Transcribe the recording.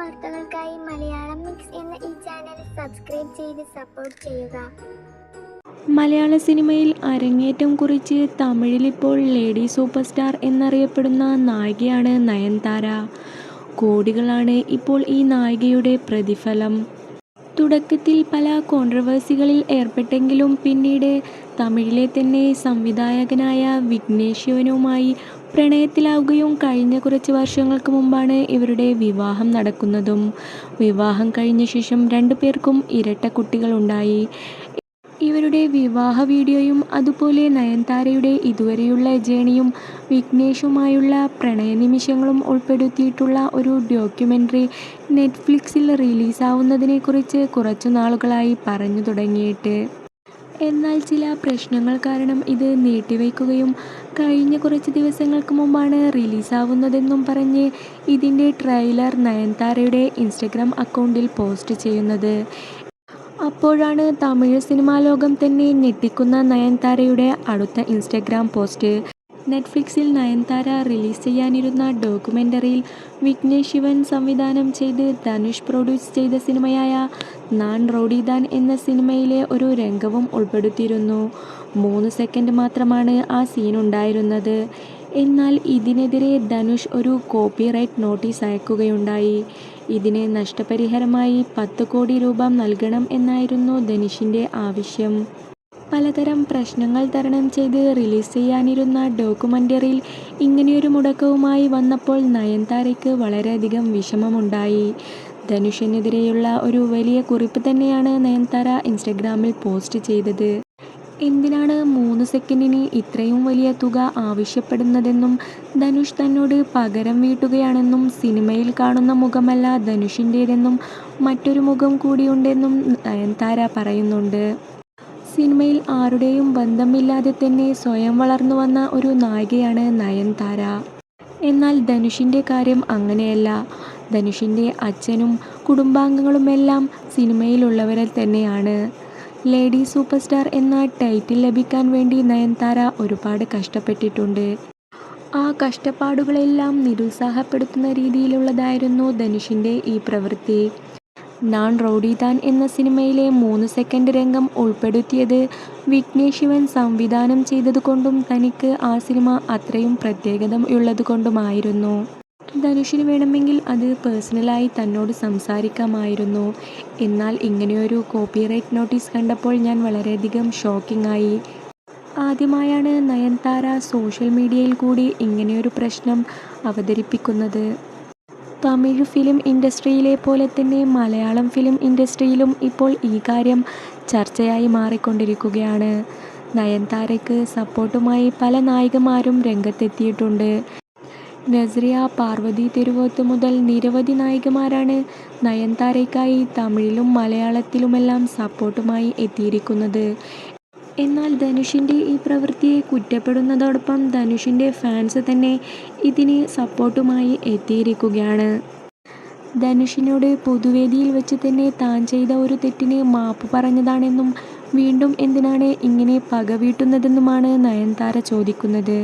വാർത്തകൾക്കായി മലയാളം മിക്സ് എന്ന ഈ ചാനൽ സബ്സ്ക്രൈബ് ചെയ്ത് സപ്പോർട്ട് ചെയ്യുക. മലയാള സിനിമയിൽ അരങ്ങേറ്റം കുറിച്ച് തമിഴിലിപ്പോൾ ലേഡി സൂപ്പർ സ്റ്റാർ എന്നറിയപ്പെടുന്ന നായികയാണ് നയൻതാര. കോടികളാണ് ഇപ്പോൾ ഈ നായികയുടെ പ്രതിഫലം. തുടക്കത്തിൽ പല കോൺട്രവേഴ്സികളിൽ ഏർപ്പെട്ടെങ്കിലും പിന്നീട് തമിഴിലെ തന്നെ സംവിധായകനായ വിഘ്നേഷ് ശിവനുമായി പ്രണയത്തിലാവുകയും കഴിഞ്ഞ കുറച്ച് വർഷങ്ങൾക്ക് മുമ്പാണ് ഇവരുടെ വിവാഹം നടക്കുന്നതും. വിവാഹം കഴിഞ്ഞ ശേഷം രണ്ടു പേർക്കും ഇരട്ട കുട്ടികളുണ്ടായി ഇവരുടെ വിവാഹ വീഡിയോയും അതുപോലെ നയൻതാരയുടെ ഇതുവരെയുള്ള ജേണിയും വിഘ്നേഷുമായുള്ള പ്രണയനിമിഷങ്ങളും ഉൾപ്പെടുത്തിയിട്ടുള്ള ഒരു ഡോക്യുമെന്ററി നെറ്റ്ഫ്ലിക്സിൽ റിലീസാവുന്നതിനെക്കുറിച്ച് കുറച്ചു നാളുകളായി പറഞ്ഞു തുടങ്ങിയിട്ട്. എന്നാൽ ചില പ്രശ്നങ്ങൾ കാരണം ഇത് നീട്ടിവയ്ക്കുകയും കഴിഞ്ഞ കുറച്ച് ദിവസങ്ങൾക്ക് മുമ്പാണ് റിലീസാവുന്നതെന്നും പറഞ്ഞ് ഇതിന്റെ ട്രെയിലർ നയൻതാരയുടെ ഇൻസ്റ്റഗ്രാം അക്കൗണ്ടിൽ പോസ്റ്റ് ചെയ്യുന്നത്. അപ്പോഴാണ് തമിഴ് സിനിമാ ലോകം തന്നെ ഞെട്ടിക്കുന്ന നയൻതാരയുടെ അടുത്ത ഇൻസ്റ്റഗ്രാം പോസ്റ്റ്. നെറ്റ്ഫ്ലിക്സിൽ നയൻതാര റിലീസ് ചെയ്യാനിരുന്ന ഡോക്യുമെന്ററിയിൽ വിഘ്നേഷ് ശിവൻ സംവിധാനം ചെയ്ത് ധനുഷ് പ്രൊഡ്യൂസ് ചെയ്ത സിനിമയായ നാൻ റോഡിദാൻ എന്ന സിനിമയിലെ ഒരു രംഗവും ഉൾപ്പെടുത്തിയിരുന്നു. മൂന്ന് സെക്കൻഡ് മാത്രമാണ് ആ സീൻ ഉണ്ടായിരുന്നത്. എന്നാൽ ഇതിനെതിരെ ധനുഷ് ഒരു കോപ്പിറൈറ്റ് നോട്ടീസ് അയക്കുകയുണ്ടായി. ഇതിന് നഷ്ടപരിഹാരമായി പത്ത് കോടി രൂപ നൽകണം എന്നായിരുന്നു ധനുഷിന്റെ ആവശ്യം. പലതരം പ്രശ്നങ്ങൾ തരണം ചെയ്ത് റിലീസ് ചെയ്യാനിരുന്ന ഡോക്യുമെന്ററിയിൽ ഇങ്ങനെയൊരു മുടക്കവുമായി വന്നപ്പോൾ നയൻതാരയ്ക്ക് വളരെയധികം വിഷമമുണ്ടായി. ധനുഷിനെതിരെയുള്ള ഒരു വലിയ കുറിപ്പ് തന്നെയാണ് നയൻതാര ഇൻസ്റ്റഗ്രാമിൽ പോസ്റ്റ് ചെയ്തത്. എന്തിനാണ് മൂന്ന് സെക്കൻഡിന് ഇത്രയും വലിയ തുക ആവശ്യപ്പെടുന്നതെന്നും ധനുഷ് തന്നോട് പകരം വീട്ടുകയാണെന്നും സിനിമയിൽ കാണുന്ന മുഖമല്ല ധനുഷിന്റേതെന്നും മറ്റൊരു മുഖം കൂടിയുണ്ടെന്നും നയൻതാര പറയുന്നുണ്ട്. സിനിമയിൽ ആരുടെയും ബന്ധമില്ലാതെ തന്നെ സ്വയം വളർന്നു വന്ന ഒരു നായികയാണ് നയൻതാര. എന്നാൽ ധനുഷിന്റെ കാര്യം അങ്ങനെയല്ല. ധനുഷിന്റെ അച്ഛനും കുടുംബാംഗങ്ങളുമെല്ലാം സിനിമയിലുള്ളവരെ തന്നെയാണ്. ലേഡി സൂപ്പർ സ്റ്റാർ എന്ന ടൈറ്റിൽ ലഭിക്കാൻ വേണ്ടി നയൻതാര ഒരുപാട് കഷ്ടപ്പെട്ടിട്ടുണ്ട്. ആ കഷ്ടപ്പാടുകളെല്ലാം നിരുത്സാഹപ്പെടുത്തുന്ന രീതിയിലുള്ളതായിരുന്നു ധനുഷിന്റെ ഈ പ്രവൃത്തി. നാൻ താൻ എന്ന സിനിമയിലെ മൂന്ന് സെക്കൻഡ് രംഗം ഉൾപ്പെടുത്തിയത് വിഘ്നേഷ് ശിവൻ സംവിധാനം ചെയ്തതുകൊണ്ടും തനിക്ക് ആ സിനിമ അത്രയും പ്രത്യേകത ഉള്ളതുകൊണ്ടുമായിരുന്നു ധനുഷിന് വേണമെങ്കിൽ അത് പേഴ്സണലായി തന്നോട് സംസാരിക്കാമായിരുന്നു. എന്നാൽ ഇങ്ങനെയൊരു കോപ്പിറൈറ്റ് നോട്ടീസ് കണ്ടപ്പോൾ ഞാൻ വളരെയധികം ഷോക്കിംഗ് ആയി ആദ്യമായാണ് നയൻതാര സോഷ്യൽ മീഡിയയിൽ കൂടി ഇങ്ങനെയൊരു പ്രശ്നം അവതരിപ്പിക്കുന്നത്. തമിഴ് ഫിലിം ഇൻഡസ്ട്രിയിലെ പോലെ തന്നെ മലയാളം ഫിലിം ഇൻഡസ്ട്രിയിലും ഇപ്പോൾ ഈ കാര്യം ചർച്ചയായി മാറിക്കൊണ്ടിരിക്കുകയാണ്. നയൻതാരയ്ക്ക് സപ്പോർട്ടുമായി പല നായികമാരും രംഗത്തെത്തിയിട്ടുണ്ട്. നസ്രിയ പാർവതി തിരുവോത്ത് മുതൽ നിരവധി നായികമാരാണ് നയൻതാരയ്ക്കായി തമിഴിലും മലയാളത്തിലുമെല്ലാം സപ്പോർട്ടുമായി എത്തിയിരിക്കുന്നത്. എന്നാൽ ധനുഷിന്റെ ഈ പ്രവൃത്തിയെ കുറ്റപ്പെടുന്നതോടൊപ്പം ധനുഷിന്റെ ഫാൻസ് തന്നെ ഇതിന് സപ്പോർട്ടുമായി എത്തിയിരിക്കുകയാണ്. ധനുഷിനോട് പൊതുവേദിയിൽ വെച്ച് തന്നെ താൻ ചെയ്ത ഒരു തെറ്റിന് മാപ്പ് പറഞ്ഞതാണെന്നും വീണ്ടും എന്തിനാണ് ഇങ്ങനെ പകവീട്ടുന്നതെന്നുമാണ് നയൻതാര ചോദിക്കുന്നത്.